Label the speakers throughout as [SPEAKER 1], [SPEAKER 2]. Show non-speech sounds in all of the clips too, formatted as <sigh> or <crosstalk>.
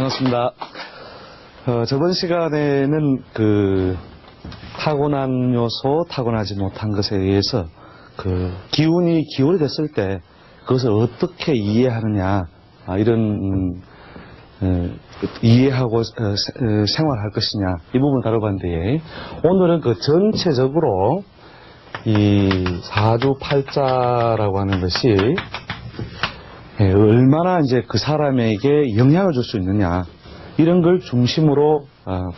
[SPEAKER 1] 반갑습니다. 어, 저번 시간에는 그 타고난 요소, 타고나지 못한 것에 의해서 그 기운이 기울이 됐을 때 그것을 어떻게 이해하느냐 아, 이런 음, 어, 이해하고 어, 세- 어, 생활할 것이냐 이 부분을 다뤄봤는데 오늘은 그 전체적으로 이 사주팔자라고 하는 것이 예, 얼마나 이제 그 사람에게 영향을 줄 수 있느냐 이런 걸 중심으로 아,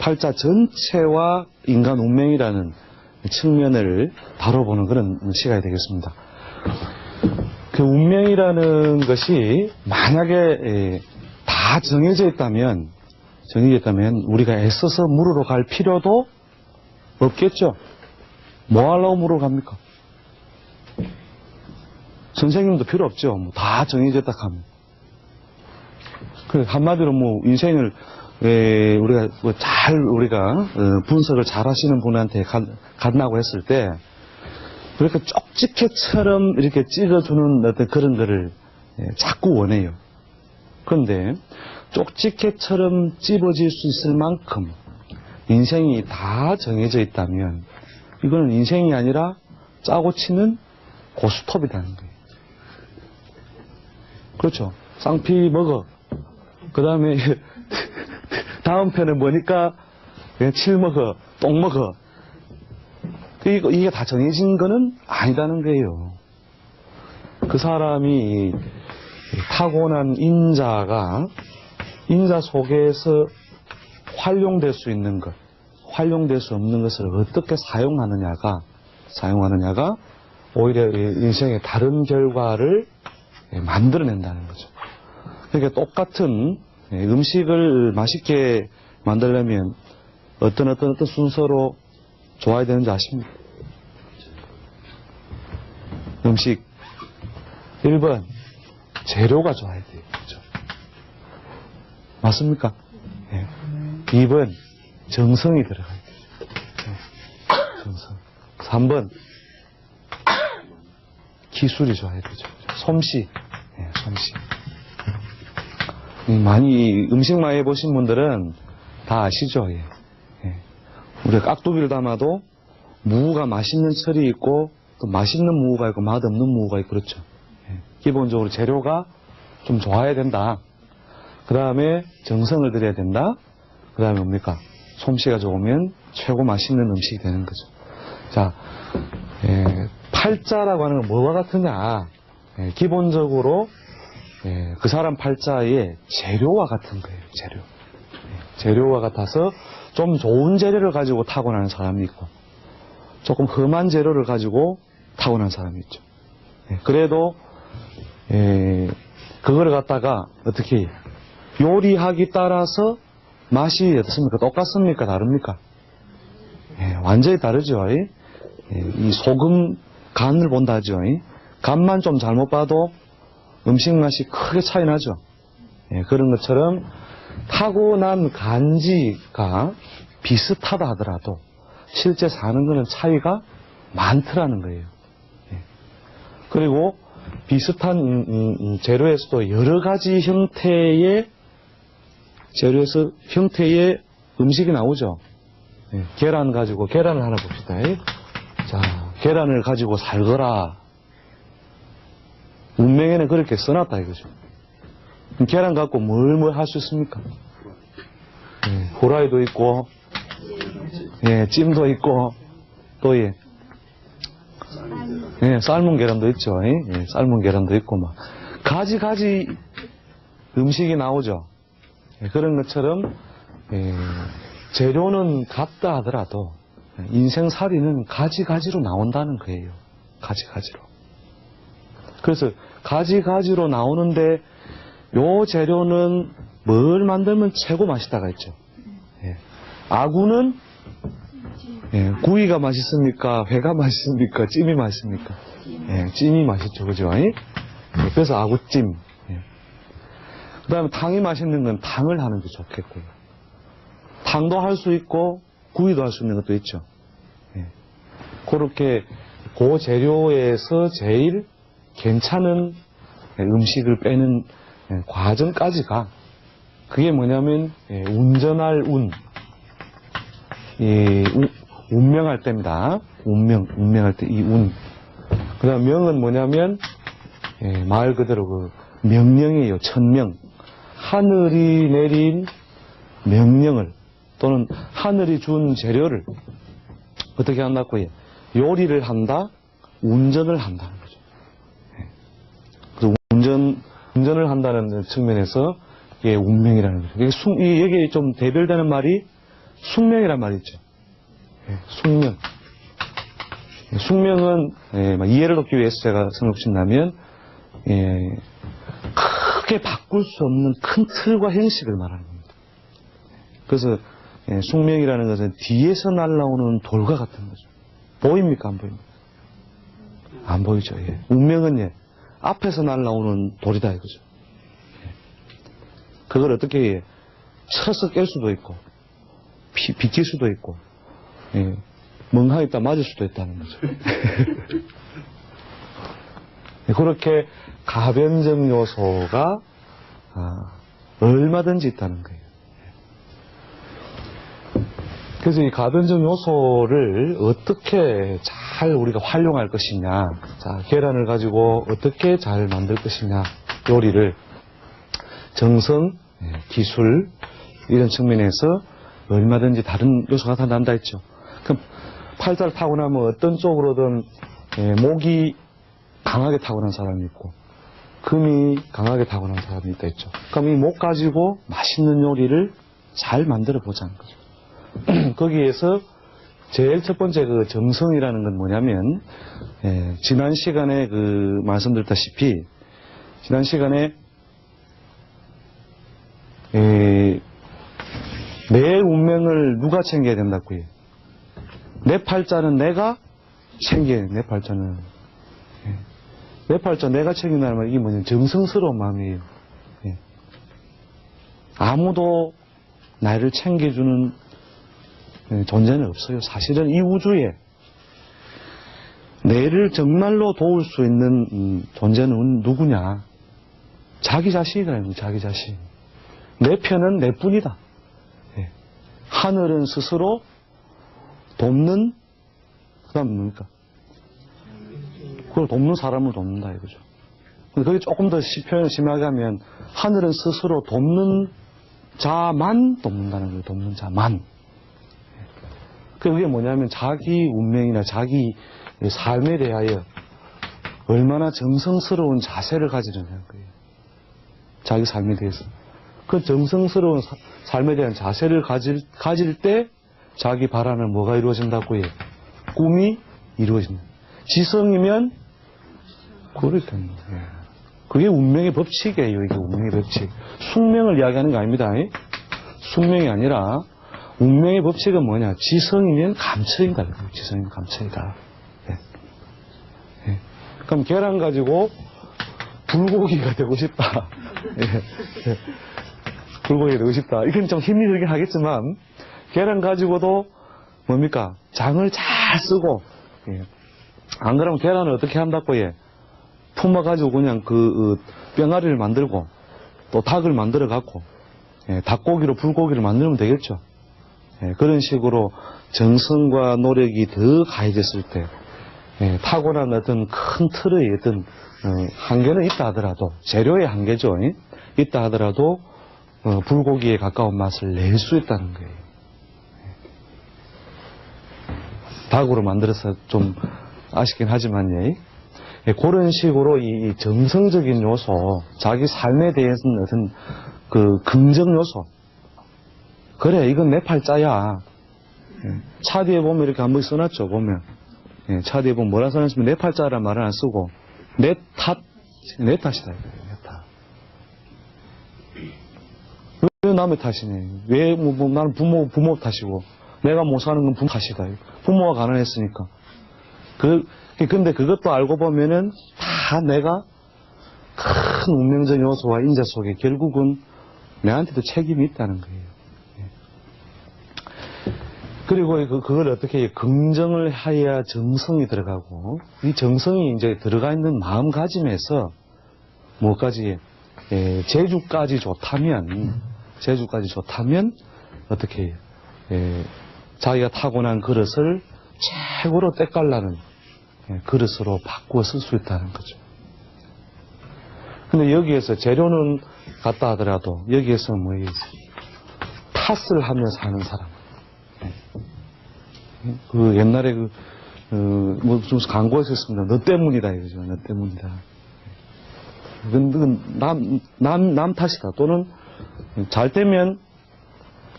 [SPEAKER 1] 팔자 전체와 인간 운명이라는 측면을 다뤄보는 그런 시간이 되겠습니다. 그 운명이라는 것이 만약에 예, 다 정해져 있다면 정해져 있다면 우리가 애써서 물으러 갈 필요도 없겠죠. 뭐 하려고 물으러 갑니까? 선생님도 필요 없죠. 뭐 다 정해졌다 하면. 그 한마디로 뭐 인생을 에, 우리가 뭐 잘 우리가 어, 분석을 잘 하시는 분한테 가- 간다고 했을 때 그렇게 쪽집게처럼 이렇게 찍어주는 어떤 그런 거를 예, 자꾸 원해요. 그런데 쪽집게처럼 찝어질 수 있을 만큼 인생이 다 정해져 있다면 이거는 인생이 아니라 짜고 치는 고스톱이라는 거예요. 그렇죠. 쌍피 먹어. 그 다음에 <laughs> 다음 편에 뭐니까 그냥 칠 먹어, 똥 먹어. 이거, 이게 다 정해진 거는 아니다는 거예요. 그 사람이 타고난 인자가 인자 속에서 활용될 수 있는 것, 활용될 수 없는 것을 어떻게 사용하느냐가 사용하느냐가 오히려 인생의 다른 결과를 만들어낸다는 거죠. 그러니까 똑같은 음식을 맛있게 만들려면 어떤 어떤 어떤 순서로 좋아야 되는지 아십니까? 음식 1번 재료가 좋아야 돼요. 그죠? 맞습니까? 예. 2번 정성이 들어가야 돼요. 예. 정성. 3번 기술이 좋아야 되죠. 솜씨. 예, 솜씨. 음, 많이 음식 많이 해보신 분들은 다 아시죠? 예. 예. 우리가 깍두기를 담아도 무가 맛있는 철이 있고 또 맛있는 무가 있고 맛없는 무가 있고 그렇죠. 예. 기본적으로 재료가 좀 좋아야 된다. 그 다음에 정성을 들여야 된다. 그 다음에 뭡니까? 솜씨가 좋으면 최고 맛있는 음식이 되는 거죠. 자, 예, 팔자라고 하는 건 뭐와 같으냐? 예, 기본적으로 예, 그 사람 팔자의 재료와 같은 거예요. 재료. 예, 재료와 같아서 좀 좋은 재료를 가지고 타고나는 사람이 있고 조금 험한 재료를 가지고 타고난 사람이 있죠. 예, 그래도 예, 그거를 갖다가 어떻게? 요리하기 따라서 맛이 어떻습니까? 똑같습니까? 다릅니까? 예, 완전히 다르죠. 예, 이 소금 간을 본다죠. 이. 간만 좀 잘못 봐도 음식 맛이 크게 차이 나죠. 예, 그런 것처럼 타고난 간지가 비슷하다 하더라도 실제 사는 거는 차이가 많더라는 거예요. 예. 그리고 비슷한 음, 음, 음, 재료에서도 여러 가지 형태의 재료에서 형태의 음식이 나오죠. 예, 계란 가지고 계란을 하나 봅시다. 예. 자, 계란을 가지고 살거라. 운명에는 그렇게 써놨다 이거죠. 계란 갖고 뭘 뭘 할 수 있습니까? 예, 후라이도 있고, 예, 찜도 있고, 또 예, 예, 삶은 계란도 있죠. 예, 예, 삶은 계란도 있고 막 가지 가지 음식이 나오죠. 예, 그런 것처럼 예, 재료는 같다 하더라도 인생살이는 가지 가지로 나온다는 거예요. 가지 가지로. 그래서 가지가지로 나오는데 요 재료는 뭘 만들면 최고 맛있다가 있죠. 예. 아구는 예, 구이가 맛있습니까? 회가 맛있습니까? 찜이 맛있습니까? 예, 찜이 맛있죠. 그죠? 예? 예, 그래서 아구찜. 예. 그 다음에 탕이 맛있는 건 탕을 하는 게 좋겠고요. 탕도 할 수 있고, 구이도 할 수 있는 것도 있죠. 예. 그렇게 그 재료에서 제일 괜찮은 음식을 빼는 과정까지가 그게 뭐냐면 예, 운전할 운, 예, 우- 운명할 때입니다. 운명, 운명할 때 이 운. 그 다음 명은 뭐냐면 예, 말 그대로 그 명령이에요. 천명. 하늘이 내린 명령을 또는 하늘이 준 재료를 어떻게 한다고 요 요리를 한다, 운전을. 그래서 운전 운전을 한다는 측면에서 이게 운명이라는 거죠. 이게 숙, 이 여기에 좀 대별되는 말이 숙명이란 말이 있죠. 예, 숙명. 예, 숙명은 예, 막 이해를 돕기 위해서 제가 선곡신다면 예, 크게 바꿀 수 없는 큰 틀과 형식을 말하는 겁니다. 그래서 예, 숙명이라는 것은 뒤에서 날라오는 돌과 같은 거죠. 보입니까 안 보입니까? 안 보이죠. 예. 운명은 예, 앞에서 날라오는 돌이다 이거죠. 예. 그걸 어떻게 예, 쳐서 깰 수도 있고 비, 비킬 수도 있고 예, 멍하게 있다 맞을 수도 있다는 거죠. <laughs> 예, 그렇게 가변적 요소가 아, 얼마든지 있다는 거예요. 그래서 이 가변적 요소를 어떻게 잘 우리가 활용할 것이냐, 자, 계란을 가지고 어떻게 잘 만들 것이냐, 요리를 정성, 예, 기술, 이런 측면에서 얼마든지 다른 요소가 나타난다 했죠. 그럼 팔자를 타고 나면 어떤 쪽으로든 예, 목이 강하게 타고난 사람이 있고, 금이 강하게 타고난 사람이 있다 했죠. 그럼 이 목 가지고 맛있는 요리를 잘 만들어 보자는 거죠. <clears throat> 거기에서 제일 첫 번째 그 정성이라는 건 뭐냐면 예, 지난 시간에 그 말씀드렸다시피 지난 시간에 예, 내 운명을 누가 챙겨야 된다고요? 내 팔자는 내가 챙겨야 돼, 내 팔자는. 예. 내 팔자 내가 챙긴다는 말 이게 뭐냐면 정성스러운 마음이에요. 예. 아무도 나를 챙겨주는 예, 존재는 없어요. 사실은 이 우주에 내를 정말로 도울 수 있는 음, 존재는 누구냐? 자기 자신이라는. 자기 자신. 내 편은 내뿐이다. 예. 하늘은 스스로 돕는 그다음 뭡니까? 그걸 돕는 사람을 돕는다 이거죠. 근데 그게 조금 더 시- 표현을 심하게 하면 하늘은 스스로 돕는 자만 돕는다는 거예요. 돕는 자만. 그게 뭐냐면 자기 운명이나 자기 삶에 대하여 얼마나 정성스러운 자세를 가지느냐는 거예요. 자기 삶에 대해서. 그 정성스러운 사- 삶에 대한 자세를 가질, 가질 때 자기 바라는 뭐가 이루어진다고 해요? 꿈이 이루어진다. 지성이면 그렇다는 거예요. 그게 운명의 법칙이에요. 이게 운명의 법칙. 숙명을 이야기하는 거 아닙니다. 숙명이 아니라 운명의 법칙은 뭐냐? 지성이면. 그래요. 지성이면 감춰이다. 예. 예. 그럼 계란 가지고 불고기가 되고 싶다. 예. 예. 불고기가 되고 싶다. 이건 좀 힘이 들긴 하겠지만 계란 가지고도 뭡니까? 장을 잘 쓰고 예. 안 그러면 계란을 어떻게 한다고 예. 품어가지고 그냥 그 어, 병아리를 만들고 또 닭을 만들어 갖고 예, 닭고기로 불고기를 만들면 되겠죠. 예, 그런 식으로 정성과 노력이 더 가해졌을 때 예, 타고난 어떤 큰 틀의 어떤 어, 한계는 있다 하더라도 재료의 한계죠. 예? 있다 하더라도 어, 불고기에 가까운 맛을 낼 수 있다는 거예요. 예. 닭으로 만들어서 좀 아쉽긴 하지만 예. 예, 그런 식으로 이 정성적인 요소, 자기 삶에 대해서는 어떤 그 긍정 요소. 그래, 이건 내 팔자야. 예, 차 뒤에 보면 이렇게 한번 써놨죠, 보면. 예, 차 뒤에 보면 뭐라 써놨으면 내 팔자란 말을 안 쓰고, 내 탓, 내 탓이다, 내 탓. 왜 남의 탓이네? 왜, 뭐, 뭐, 나는 부모, 부모 탓이고, 내가 못 사는 건 부모 탓이다. 부모가 가난했으니까. 그, 근데 그것도 알고 보면은 다 내가 큰 운명적 요소와 인자 속에 결국은 내한테도 책임이 있다는 거예요. 예. 그리고 그, 그걸 어떻게 긍정을 해야 정성이 들어가고 이 정성이 이제 들어가 있는 마음가짐에서 뭐까지 예, 제주까지 좋다면 재주까지 좋다면 어떻게? 예, 자기가 타고난 그릇을 최고로 때깔나는 예, 그릇으로 바꾸어 쓸 수 있다는 거죠. 근데 여기에서 재료는 같다 하더라도 여기에서 뭐예요? 탓을 하며 사는 사람. 예. 그 옛날에 그, 어, 뭐, 좀 광고에서 했습니다. 너 때문이다, 이거죠. 너 때문이다. 그건 남, 남, 남 탓이다. 또는 잘 되면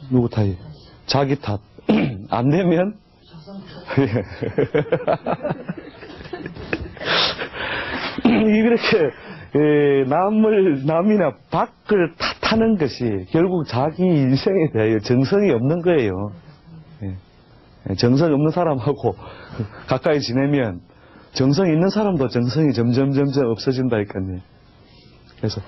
[SPEAKER 1] 누구 탓이? 자기 탓. <clears throat> 안 되면? <laughs> 이렇게 예, 남을 남이나 밖을 탓하는 것이 결국 자기 인생에 대하여 정성이 없는 거예요. 예. 정성 없는 사람하고 <laughs> 가까이 지내면 정성 있는 사람도 정성이 점점 점점 없어진다니까요. 그래서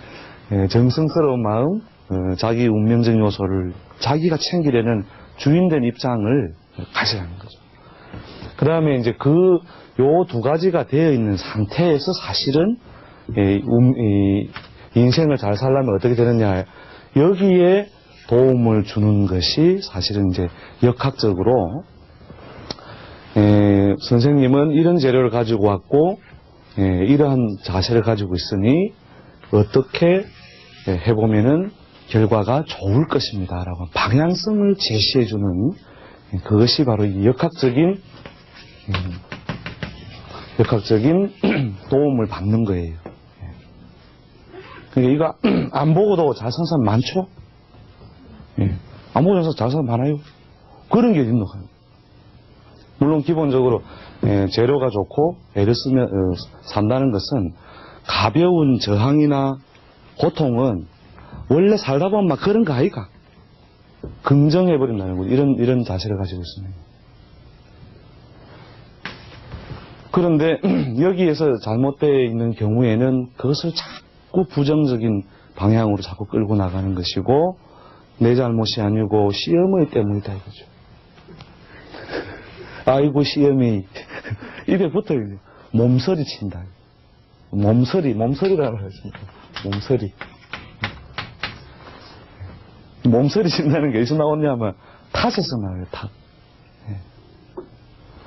[SPEAKER 1] 예, 정성스러운 마음, 어, 자기 운명적 요소를 자기가 챙기려는 주인된 입장을 가져가는 거죠. 그 다음에 이제 그 요 두 가지가 되어 있는 상태에서 사실은 인생을 잘 살려면 어떻게 되느냐 여기에 도움을 주는 것이 사실은 이제 역학적으로 에, 선생님은 이런 재료를 가지고 왔고 에, 이러한 자세를 가지고 있으니 어떻게 에, 해보면은 결과가 좋을 것입니다 라고 방향성을 제시해주는 그것이 바로 이 역학적인 음, 역학적인 <clears throat> 도움을 받는 거예요. 그러니까 이거 <clears throat> 안 보고도 사람 많죠? 예. 안 보고 사람 많아요. 그런 게 있는 거예요. 물론 기본적으로 예, 재료가 좋고 애를 쓰면 어, 산다는 것은 가벼운 저항이나 고통은 원래 살다 보면 막 그런 거 아이가 긍정해버린다는 거죠. 이런 이런 자세를 가지고 있습니다. 그런데 <clears throat> 여기에서 잘못되어 있는 경우에는 그것을 자꾸 부정적인 방향으로 자꾸 끌고 나가는 것이고 내 잘못이 아니고 시험의 때문이다 이거죠. 아이고 시험이 입에 붙어 있네. 몸서리 친다. 몸서리, 몸서리라고 하십니다. 몸서리. 몸서리 친다는 게 어디서 나오냐면 탓에서 나와요. 탓.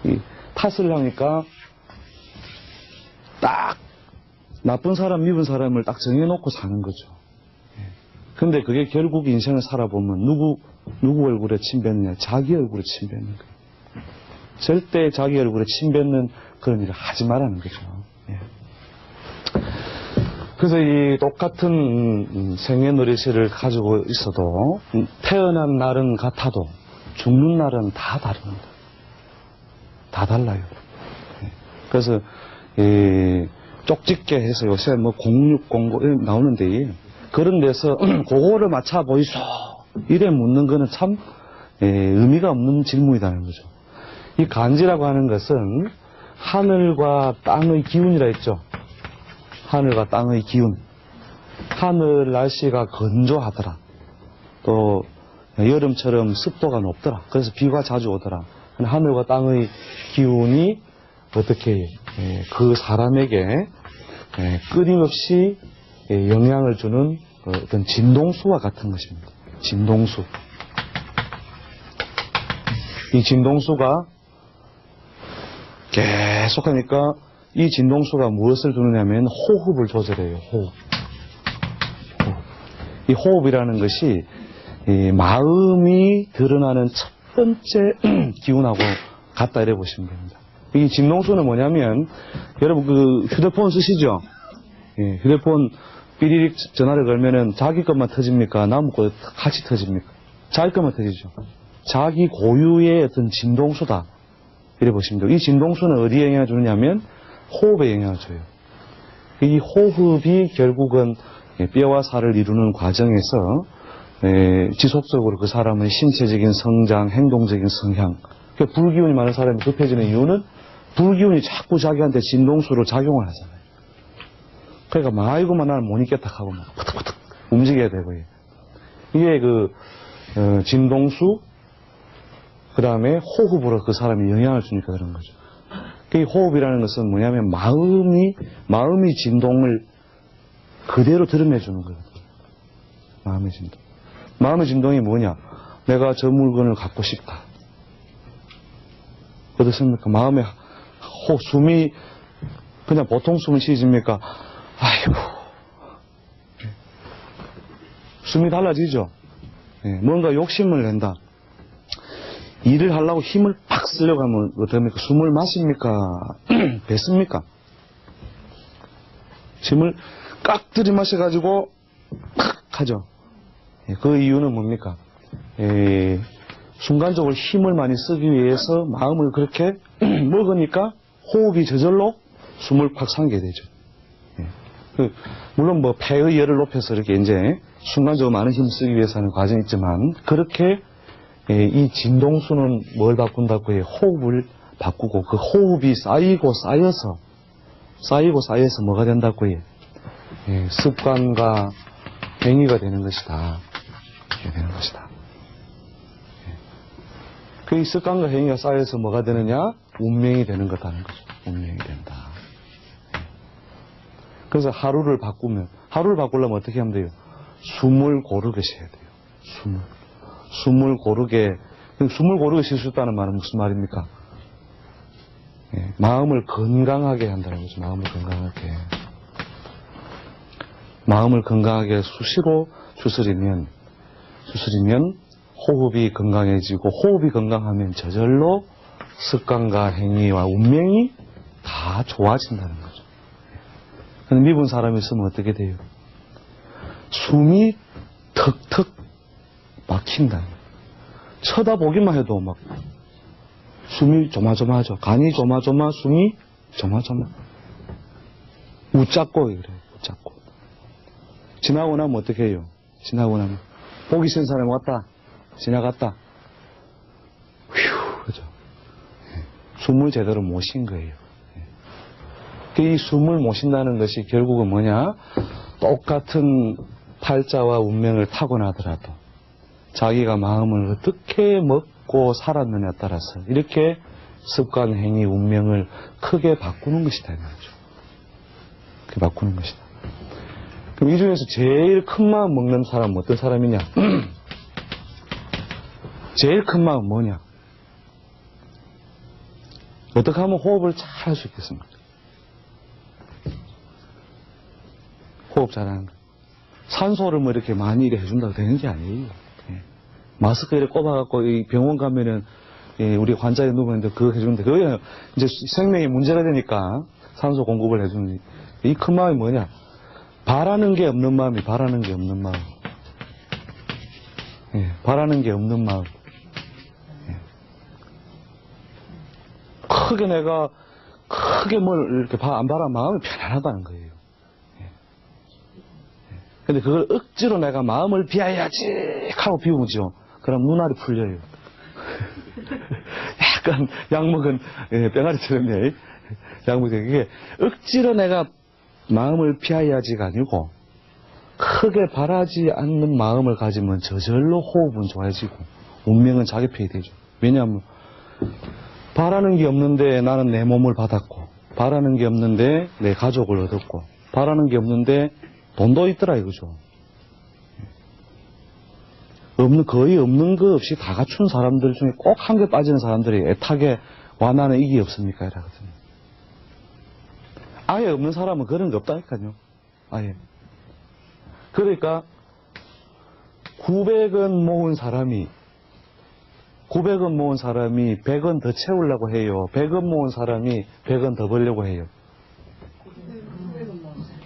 [SPEAKER 1] 예. 이 탓을 하니까 딱 나쁜 사람, 미운 사람을 딱 정해놓고 사는 거죠. 예. 근데 그게 결국 인생을 살아보면 누구, 누구 얼굴에 침 뱉느냐? 자기 얼굴에 침 뱉는 거예요. 절대 자기 얼굴에 침 뱉는 그런 일을 하지 말라는 거죠. 예. 그래서 이 똑같은 음, 생애노래시를 가지고 있어도 음, 태어난 날은 같아도 죽는 날은 다 다릅니다. 다 달라요. 예. 그래서 이 쪽집게 해서 요새 뭐 0609 나오는데 그런 데서 <clears throat> 그거를 맞춰 보이소 이래 묻는 거는 참 예, 의미가 없는 질문이라는 거죠. 이 간지라고 하는 것은 하늘과 땅의 기운이라 했죠. 하늘과 땅의 기운. 하늘 날씨가 건조하더라. 또 여름처럼 습도가 높더라. 그래서 비가 자주 오더라. 하늘과 땅의 기운이 어떻게 예, 그 사람에게 예, 끊임없이 예, 영향을 주는 어떤 진동수와 같은 것입니다. 진동수. 이 진동수가 계속 하니까 이 진동수가 무엇을 주느냐면 호흡을 조절해요. 호흡. 이 호흡이라는 것이 이 마음이 드러나는 첫 번째 <clears throat> 기운하고 같다 이래 보시면 됩니다. 이 진동수는 뭐냐면 여러분 그 휴대폰 쓰시죠? 예, 휴대폰 삐리릭 전화를 걸면은 자기 것만 터집니까? 남것 같이 터집니까? 자기 것만 터지죠. 자기 고유의 어떤 진동수다. 이래 보시면 돼요. 이 진동수는 어디에 영향을 주느냐면 호흡에 영향을 줘요. 이 호흡이 결국은 뼈와 살을 이루는 과정에서 에, 지속적으로 그 사람의 신체적인 성장, 행동적인 성향, 그러니까 불기운이 많은 사람이 급해지는 이유는 불기운이 자꾸 자기한테 진동수로 작용을 하잖아요. 그러니까 막 아이고만 나는 못 있겠다 하고 막 푸득푸득 움직여야 되고요. 이게 그 어, 진동수 그 다음에 호흡으로 그 사람이 영향을 주니까 그런 거죠. 이 호흡이라는 것은 뭐냐면 마음이 마음이 진동을 그대로 드러내주는 거거든요. 마음의 진동. 마음의 진동이 뭐냐? 내가 저 물건을 갖고 싶다. 어떻습니까? 마음에 호, 숨이 그냥 보통 숨을 쉬집니까? 아이고. 숨이 달라지죠? 예, 뭔가 욕심을 낸다. 일을 하려고 힘을 팍 쓰려고 하면 어떡합니까? 숨을 마십니까? <clears throat> 뱉습니까? 힘을 깍 들이마셔가지고 팍 하죠. 예, 그 이유는 뭡니까? 예, 순간적으로 힘을 많이 쓰기 위해서 마음을 그렇게 <clears throat> 먹으니까 호흡이 저절로 숨을 팍 삼게 되죠. 예. 그, 물론 뭐 폐의 열을 높여서 이렇게 이제 순간적으로 많은 힘을 쓰기 위해서 하는 과정이 있지만 그렇게 예, 이 진동수는 뭘 바꾼다고 해요? 호흡을 바꾸고 그 호흡이 쌓이고 쌓여서 쌓이고 쌓여서 뭐가 된다고 해요? 예, 습관과 행위가 되는 것이다. 이렇게 되는 것이다. 예. 그 습관과 행위가 쌓여서 뭐가 되느냐? 운명이 되는 거다는 거죠. 운명이 된다. 예. 그래서 하루를 바꾸면, 하루를 바꾸려면 어떻게 하면 돼요? 숨을 고르게 쉬어야 돼요. 숨을. 숨을 고르게, 숨을 고르게 쉴 수 있다는 말은 무슨 말입니까? 예, 마음을 건강하게 한다는 거죠. 마음을 건강하게. 마음을 건강하게 수시로 추스리면, 추스리면 호흡이 건강해지고 호흡이 건강하면 저절로 습관과 행위와 운명이 다 좋아진다는 거죠. 근데 미분 사람이 있으면 어떻게 돼요? 숨이 턱턱 막힌다. 쳐다보기만 해도 막 숨이 조마조마하죠. 간이 조마조마, 숨이 조마조마. 웃잡고 그래요. 웃잡고. 지나고 나면 어떻게 해요? 지나고 나면 보기 싫은 사람이 왔다. 지나갔다. 휴, 그죠. 예. 숨을 제대로 못 쉰 거예요. 예. 이 숨을 못 쉰다는 것이 결국은 뭐냐? 똑같은 팔자와 운명을 타고나더라도 자기가 마음을 어떻게 먹고 살았느냐에 따라서 이렇게 습관, 행위, 운명을 크게 바꾸는 것이다. 이거죠. 그렇게 바꾸는 것이다. 그럼 이 중에서 제일 큰 마음 먹는 사람은 어떤 사람이냐? <clears throat> 제일 큰 마음 뭐냐? 어떻게 하면 호흡을 잘 할 수 있겠습니까? 호흡 잘하는 거. 산소를 뭐 이렇게 많이 해준다고 되는 게 아니에요. 예. 마스크 이렇게 꼽아갖고 이 병원 가면은 예, 우리 환자에 누우는데 그거 해주는데 그게 이제 생명이 문제가 되니까 산소 공급을 해주는 이 큰 마음이 뭐냐? 바라는 게 없는 마음이 바라는 게 없는 마음. 예, 바라는 게 없는 마음. 예. 크게 내가 크게 뭘 이렇게 바- 안 바라 마음이 편안하다는 거예요. 예. 예. 근데 그걸 억지로 내가 마음을 비워야지 하고 비우죠. 그럼 눈알이 풀려요. <laughs> 약간 약 먹은 예, 병아리처럼요. 약 먹은 그게 억지로 내가 마음을 피하야지가 아니고 크게 바라지 않는 마음을 가지면 저절로 호흡은 좋아지고 운명은 자기 편이 되죠. 왜냐하면 바라는 게 없는데 나는 내 몸을 받았고 바라는 게 없는데 내 가족을 얻었고 바라는 게 없는데 돈도 있더라 이거죠. 없는 거의 없는 거 없이 다 갖춘 사람들 중에 꼭 한 개 빠지는 사람들이 애타게 와 나는 이게 없습니까 이러거든요. 아예 없는 사람은 그런 게 없다니까요. 아예. 그러니까 900원 모은 사람이 900원 모은 사람이 100원 더 채우려고 해요. 100원 모은 사람이 100원 더 벌려고 해요.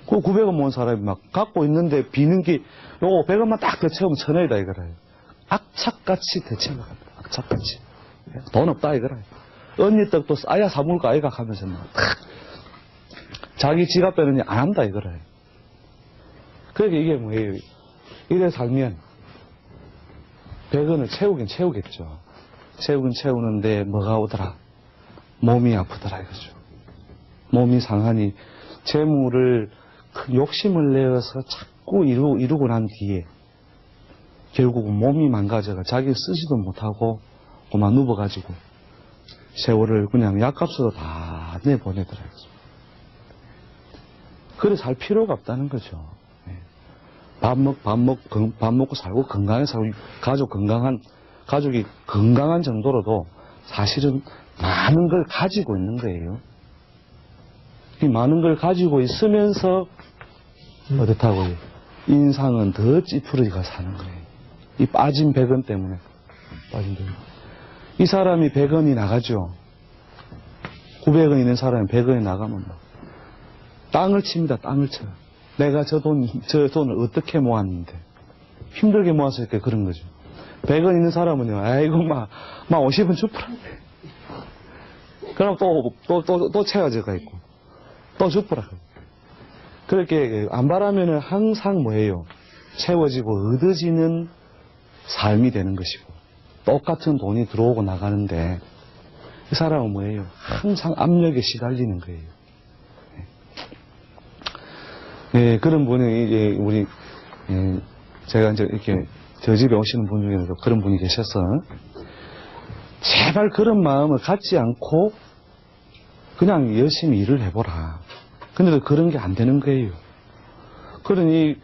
[SPEAKER 1] 그 900원 모은 사람이 막 갖고 있는데 비는 게 요거 100원만 딱 더 채우면 천원이다 이거라요. 악착같이 더 채워갑니다. 악착같이. 돈 없다 이거라요. 언니 떡도 싸야 사물가 아이가 하면서 막 탁. 자기 지갑 빼느니 안 한다 이거라요. 그러니까 이게 뭐예요? 이래 살면 100원을 채우긴 채우겠죠. 채우긴 채우는데 뭐가 오더라? 몸이 아프더라 이거죠. 몸이 상하니 재물을 큰 욕심을 내어서 자꾸 이루, 이루고 난 뒤에 결국은 몸이 망가져가 자기 쓰지도 못하고 그만 누워가지고 세월을 그냥 약값으로 다 내보내더라고요. 그래 살 필요가 없다는 거죠. 예. 밥 먹, 밥 먹, 건- 밥 먹고 살고 건강하게 살고 가족 건강한, 가족이 건강한 정도로도 사실은 많은 걸 가지고 있는 거예요. 이 많은 걸 가지고 있으면서 어떻다고요? 인상은 더 찌푸리가 사는 거예요. 이 빠진 100원 때문에. 빠진 100원. 이 사람이 100원이 나가죠. 900원 있는 사람이 100원이 나가면 뭐 땅을 칩니다. 땅을 쳐요. 내가 저 돈, 저 돈을 어떻게 모았는데. 힘들게 모았으니까 그런 거죠. 100원 있는 사람은요, 아이고, 막, 막 50원 주프라. 그럼 또, 또, 또, 또 채워져가 있고. 또 주프라. 그렇게 안 바라면은 항상 뭐예요? 채워지고 얻어지는 삶이 되는 것이고. 똑같은 돈이 들어오고 나가는데, 이 사람은 뭐예요? 항상 압력에 시달리는 거예요. 예, 그런 분이, 이제, 우리, 예, 제가 이제 이렇게 저 집에 오시는 분 중에도 그런 분이 계셔서, 제발 그런 마음을 갖지 않고, 그냥 열심히 일을 해보라. 근데도 그런 게 안 되는 거예요. 그러니,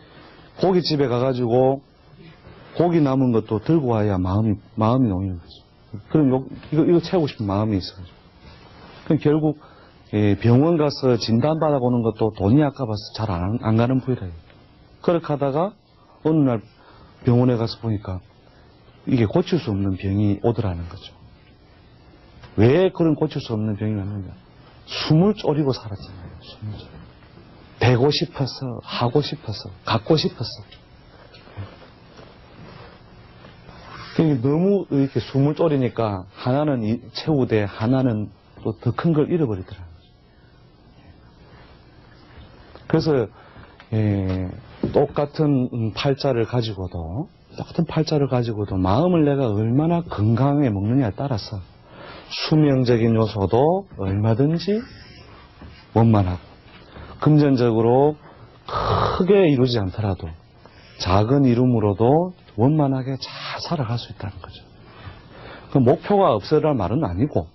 [SPEAKER 1] 고깃집에 가가지고, 고기 남은 것도 들고 와야 마음이, 마음이 놓이는 거죠. 그럼 요, 이거, 이거 채우고 싶은 마음이 있어가지고. 그럼 결국, 예, 병원 가서 진단받아보는 것도 돈이 아까워서 잘 안, 안 가는 부위래요. 그렇게 하다가 어느 날 병원에 가서 보니까 이게 고칠 수 없는 병이 오더라는 거죠. 왜 그런 고칠 수 없는 병이 왔느냐. 숨을 쪼리고 살았잖아요. 숨을 쪼리. 되고 싶어서, 하고 싶어서, 갖고 싶어서. 그러니까 너무 이렇게 숨을 쪼리니까 하나는 이- 채우되 하나는 또 더 큰 걸 잃어버리더라. 그래서 예, 똑같은 음, 팔자를 가지고도 똑같은 팔자를 가지고도 마음을 내가 얼마나 건강하게 먹느냐에 따라서 수명적인 요소도 얼마든지 원만하고 금전적으로 크게 이루지 않더라도 작은 이름으로도 원만하게 잘 살아갈 수 있다는 거죠. 그 목표가 없으란 말은 아니고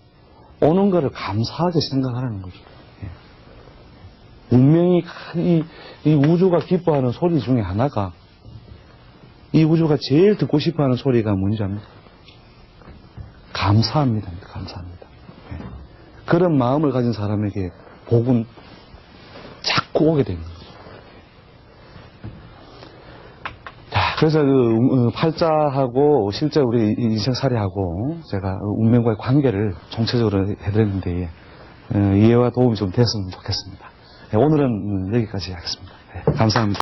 [SPEAKER 1] 오는 거를 감사하게 생각하라는 거죠. 예. 운명이 큰 이, 이 우주가 기뻐하는 소리 중에 하나가 이 우주가 제일 듣고 싶어하는 소리가 뭔지 압니까? 감사합니다. 감사합니다. 예. 그런 마음을 가진 사람에게 복은 자꾸 오게 됩니다. 자, 그래서 그 음, 어, 팔자하고 실제 우리 이세살이하고 제가 운명과의 관계를 총체적으로 해드렸는데 어, 이해와 도움이 좀 됐으면 좋겠습니다. 네, 오늘은 음, 여기까지 하겠습니다. 네, 감사합니다.